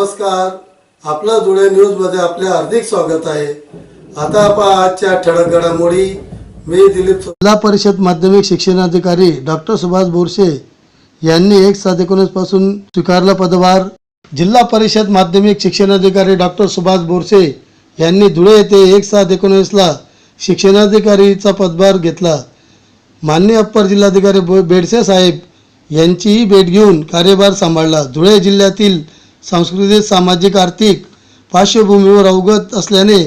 आपलं धुळे न्यूजमध्ये आपले हार्दिक स्वागत आहे. आता आपण आजच्या ठळक घडामोडी. मी दिलीप जिल्हा परिषद माध्यमिक शिक्षणाधिकारी डॉक्टर सुभाष बोरसे यांनी एक सात एकोणीसपासून स्वीकारला पदभार. जिल्हा परिषद माध्यमिक शिक्षणाधिकारी डॉक्टर सुभाष बोरसे यांनी धुळे येथे एक सात एकोणीसला शिक्षणाधिकारीचा पदभार घेतला. मान्य अप्पर जिल्हाधिकारी बेडसे साहेब यांचीही भेट घेऊन कार्यभार सांभाळला. धुळे जिल्ह्यातील सांस्कृतिक सामाजिक आर्थिक पार्श्वभूमीवर अवगत असल्याने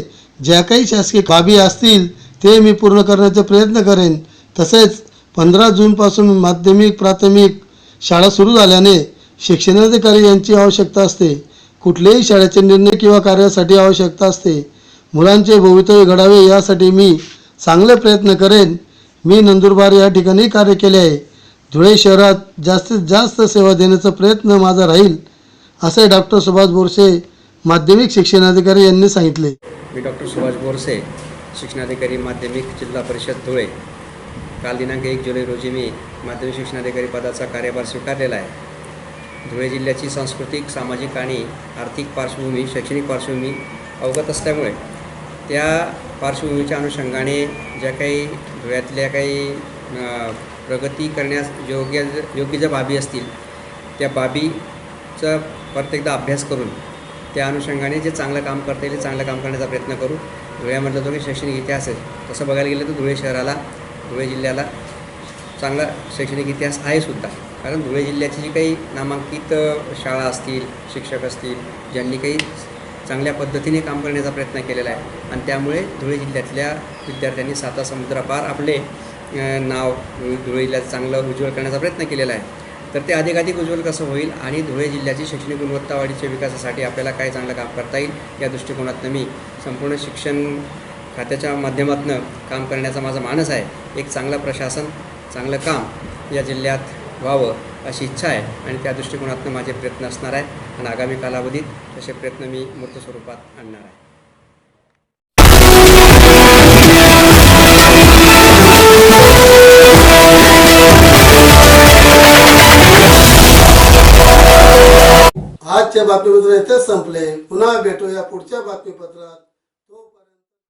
ज्या काही शासकीय बाबी असतील ते मी पूर्ण करण्याचा प्रयत्न करेन. तसेच पंधरा जूनपासून माध्यमिक प्राथमिक शाळा सुरू झाल्याने शिक्षणाधिकारी यांची आवश्यकता असते. कुठल्याही शाळेचे निर्णय किंवा कार्यासाठी आवश्यकता असते. मुलांचे भवितव्य घडावे यासाठी मी चांगले प्रयत्न करेन. मी नंदुरबार या ठिकाणी कार्य केले आहे. धुळे शहरात जास्तीत जास्त सेवा देण्याचा प्रयत्न माझा राहील. असे डॉक्टर सुभाष बोरसे माध्यमिक शिक्षणाधिकारी यांनी सांगितले. मी डॉक्टर सुभाष बोरसे शिक्षणाधिकारी माध्यमिक जिल्हा परिषद धुळे. काल दिनांक एक जुलै रोजी मी माध्यमिक शिक्षणाधिकारी पदाचा कार्यभार स्वीकारलेला आहे. धुळे जिल्ह्याची सांस्कृतिक सामाजिक आणि आर्थिक पार्श्वभूमी शैक्षणिक पार्श्वभूमी अवगत असल्यामुळे त्या पार्श्वभूमीच्या अनुषंगाने ज्या काही धुळ्यातल्या काही प्रगती करण्यास योग्य योग्य ज्या बाबी असतील त्या बाबी चा परत एकदा अभ्यास करून त्या अनुषंगाने जे चांगलं काम करता येईल ते चांगलं काम करण्याचा प्रयत्न करू. धुळ्यामधला जो काही शैक्षणिक इतिहास आहे. तसं बघायला गेलं तर धुळे शहराला धुळे जिल्ह्याला चांगला शैक्षणिक इतिहास आहे सुद्धा. कारण धुळे जिल्ह्याची जी काही नामांकित शाळा असतील शिक्षक असतील ज्यांनी काही चांगल्या पद्धतीने काम करण्याचा प्रयत्न केलेला आहे. आणि त्यामुळे धुळे जिल्ह्यातल्या विद्यार्थ्यांनी साता समुद्रापार आपले नाव धुळे धुळे जिल्ह्यात चांगलं उज्ज्वल करण्याचा प्रयत्न केलेला आहे. तर ते अधिकाधिक उज्ज्वल कसं होईल आणि धुळे जिल्ह्याची शैक्षणिक गुणवत्ता वाढीच्या विकासासाठी आपल्याला काय चांगलं काम करता येईल या दृष्टिकोनातनं मी संपूर्ण शिक्षण खात्याच्या माध्यमातून काम करण्याचा माझा मानस आहे. एक चांगलं प्रशासन चांगलं काम या जिल्ह्यात व्हावं अशी इच्छा आहे आणि त्या दृष्टिकोनातून माझे प्रयत्न असणार आहे आणि आगामी कालावधीत तसे प्रयत्न मी मूर्त स्वरूपात आणणार आहे. आजच्या बातमीपत्र इथेच संपले. पुन्हा भेटूया पुढच्या बातमीपत्रात.